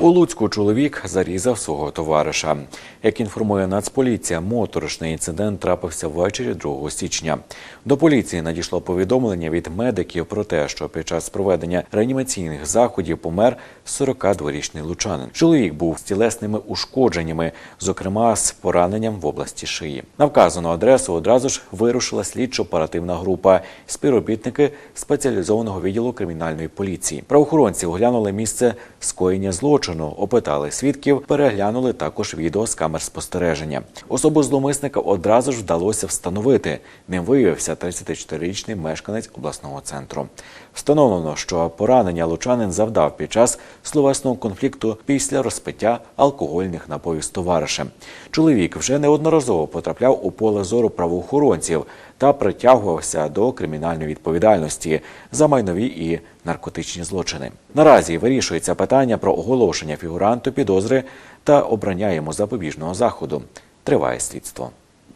У Луцьку чоловік зарізав свого товариша. Як інформує Нацполіція, моторошний інцидент трапився ввечері 2 січня. До поліції надійшло повідомлення від медиків про те, що під час проведення реанімаційних заходів помер 42-річний лучанин. Чоловік був з тілесними ушкодженнями, зокрема з пораненням в області шиї. На вказану адресу одразу ж вирушила слідчо-оперативна група, співробітники спеціалізованого відділу кримінальної поліції. Правоохоронці оглянули місце скоєння злочину, опитали свідків, переглянули також відео з камер спостереження. Особу зловмисника одразу ж вдалося встановити. Ним виявився 34-річний мешканець обласного центру. Встановлено, що поранення лучанин завдав під час словесного конфлікту після розпиття алкогольних напоїв з товаришем. Чоловік вже неодноразово потрапляв у поле зору правоохоронців та притягувався до кримінальної відповідальності за майнові і наркотичні злочини. Наразі вирішується питання про оголошення фігуранту підозри та обрання йому запобіжного заходу. Триває слідство.